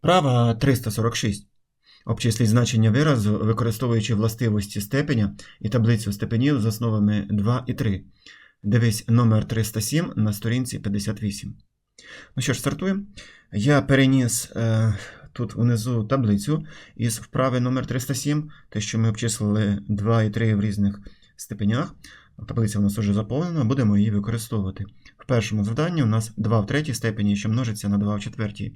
Права 346. Обчисліть значення виразу, використовуючи властивості степеня і таблицю степенів з основами 2 і 3. Дивись номер 307 на сторінці 58. Ну що ж, стартуємо. Я переніс е, тут унизу таблицю із вправи номер 307, те, що ми обчислили 2 і 3 в різних степенях. Таблиця у нас вже заповнена, будемо її використовувати. В першому завданні у нас 2 в третій степені, що множиться на 2 в четвертій.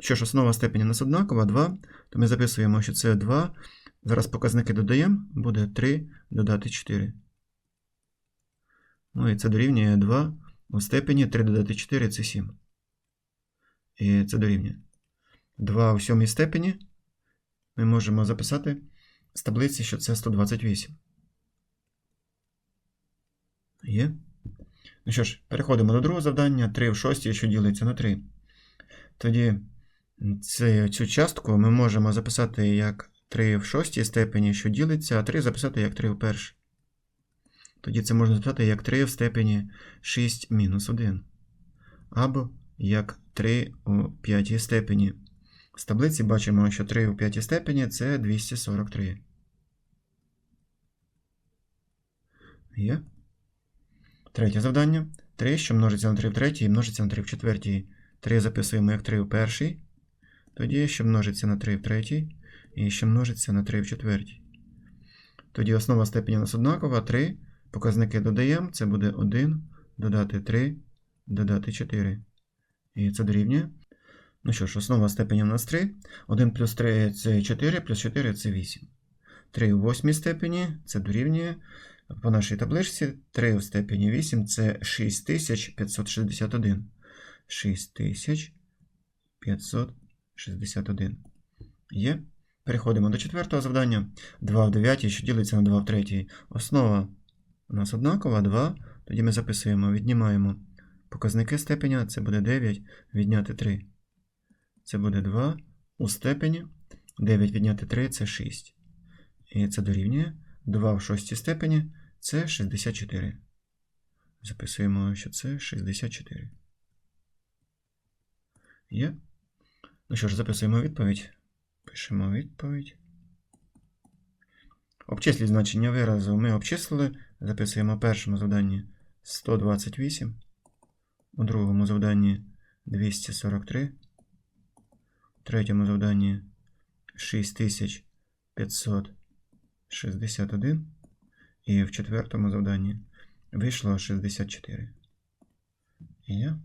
Що ж, основа степені у нас однакова, 2, то ми записуємо, що це 2. Зараз показники додаємо, буде 3 додати 4. Ну і це дорівнює 2 у степені 3 додати 4 це 7. І це дорівнює. 2 у сьомій степені ми можемо записати з таблиці, що це 128. Є. Ну що ж, переходимо до другого завдання. 3 в шостій, що ділиться на 3. Тоді цю частку ми можемо записати як 3 в шостій степені, що ділиться, а 3 записати як 3 в першій. Тоді це можна записати як 3 в степені 6 мінус 1. Або як 3 у п'ятій степені. З таблиці бачимо, що 3 у п'ятій степені це 243. Є. Третє завдання. 3, що множиться на 3 в третій, і множиться на 3 в четвертій. 3 записуємо як 3 в першій. Тоді що множиться на 3 в третій. І що множиться на 3 в четвертій. Тоді основа степені у нас однакова. 3. Показники додаємо. Це буде 1, додати 3, додати 4. І це дорівнює. Ну що ж, основа степені у нас 3. 1 плюс 3 це 4, плюс 4 це 8. 3 у восьмій степені це дорівнює. По нашій табличці 3 в степені 8 це 6561. 6561. Є. Переходимо до четвертого завдання. 2 в 9, що ділиться на 2 в 3. Основа у нас однакова, 2. Тоді ми записуємо, віднімаємо показники степеня, це буде 9, відняти 3. Це буде 2 у степені. 9 відняти 3 це 6. І це дорівнює. 2 в шостій степені це 64. Записуємо, що це 64. Є. Ну що ж, записуємо відповідь. Пишемо відповідь. Обчисліть значення виразу ми обчислили. Записуємо в першому завданні 128, у другому завданні 243, у третьому завданні 6561 і в четвертому завданні вийшло 64. І я